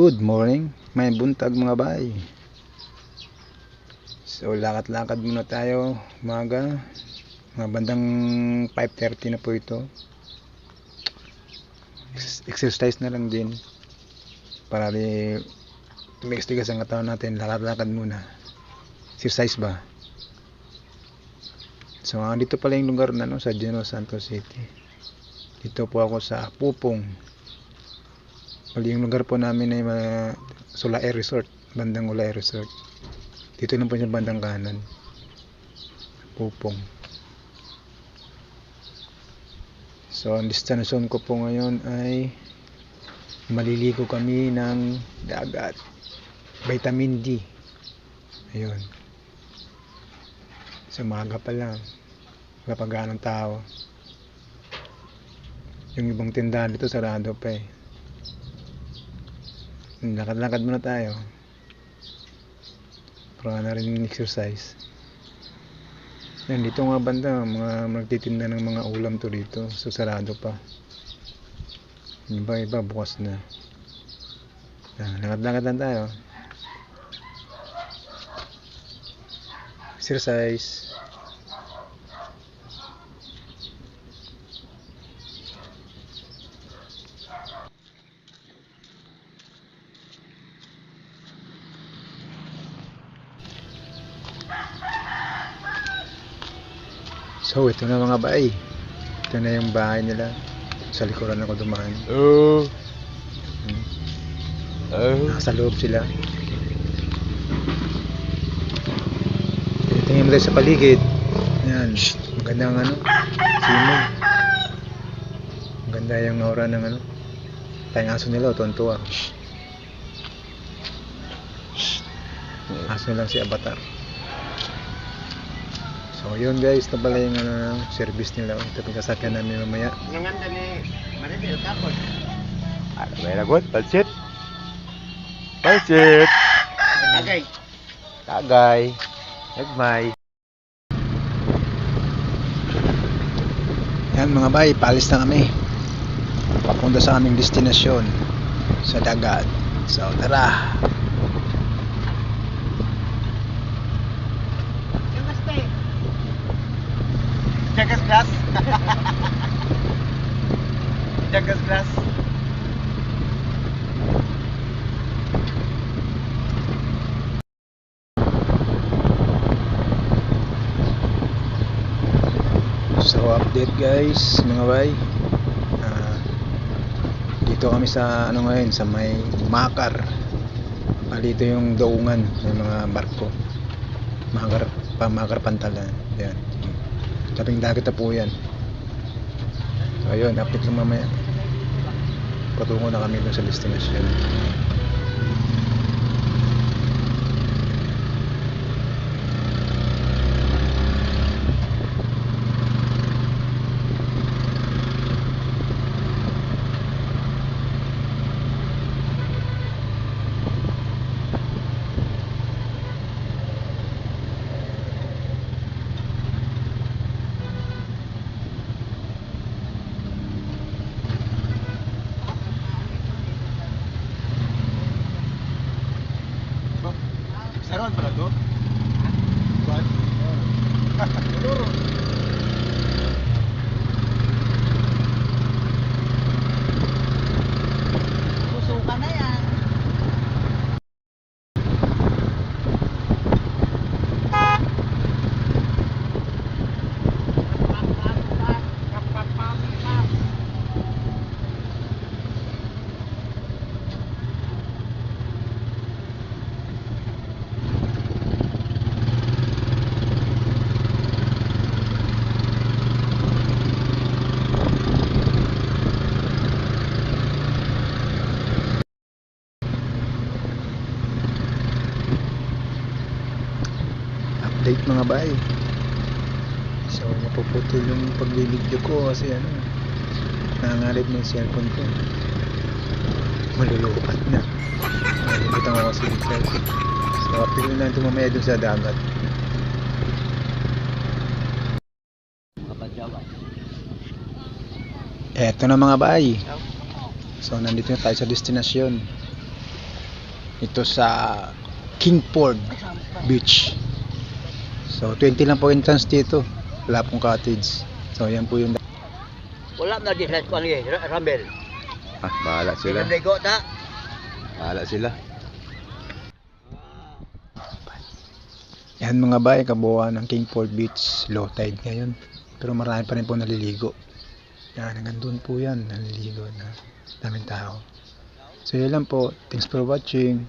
Good morning, may buntag mga bay. So lakad-lakad muna tayo umaga. Mga bandang 5.30 na po ito. Ex- Exercise na lang din. Para di tumigas-tigas ang katawan natin. Lakad-lakad muna. Exercise ba? So dito pala yung lugar na no, sa Geno Santos City. Dito po ako sa Pupong. Bali yung lugar po namin ay mga Sulae Resort, bandang Ulae Resort. Dito lang po sa bandang kanan. Pupong. So ang destination ko po ngayon ay maliligo kami ng dagat. Vitamin D. Ayun. Sa maga pa lang. Wala pa gaanong tao. Yung ibang tindahan dito sarado pa eh. Lakad-lakad muna tayo. Para na rin exercise. Yan, dito nga banda, mga magtitinda ng mga ulam to dito. So, sarado pa. Yung iba, iba, bukas na. Yan, lakad-lakad lang tayo. Exercise. So, ito na mga bahay. Ito na yung bahay nila. Sa likuran ako dumaan. Oh. Hmm. Oh. Nasa loob sila. Tingin mo sa paligid. Yan. Magandang ano. Simog. Maganda yung aura ng ano. Tayong aso nila. Tuwan-tuwa. Aso lang si Avatar. So yun guys, ito pala yung ano, service nila. Ito pagkasakyan namin mamaya. Nanganda ni Maribel tapos. Ano ba yung lagot? Pansit? Pansit! Tagay. Tagay. Nagmay. Yan mga bay, paalis na kami. Papunta sa aming destinasyon sa dagat. So tara. Yung gaste. Jagas glass. Jagas glass. So update guys, mga bay. Ah, dito kami sa ano ngayon, sa may Makar. Dito yung daungan ng mga barko. Makar, pa Makar Pantalan. Yan. Tabing dagat na po yan. So ayun, update lang mamaya. Patungo na kami dun sa destination. Saron pala to? What? Susuka na yan. Update mga bay so napuputol yung pagbibideo ko kasi ano nangangalip na yung cellphone ko. Malulupat na. Nalimutan ko kasi yung cellphone. So update na natin mamaya dun sa dagat. Eto na mga bay so nandito na tayo sa destinasyon. Ito sa Kingford Beach. So 20 lang po entrance dito. Wala pong cottage. So yan po yung Wala na di sa kuan ni Rambel. Ah, bahala sila. Pinaligo ta. Bahala sila. Yan mga bay, kabuuan ng Kingford Beach, low tide ngayon. Pero marami pa rin po naliligo. Yan, hanggang doon po yan, naliligo na daming tao. So yun lang po, thanks for watching.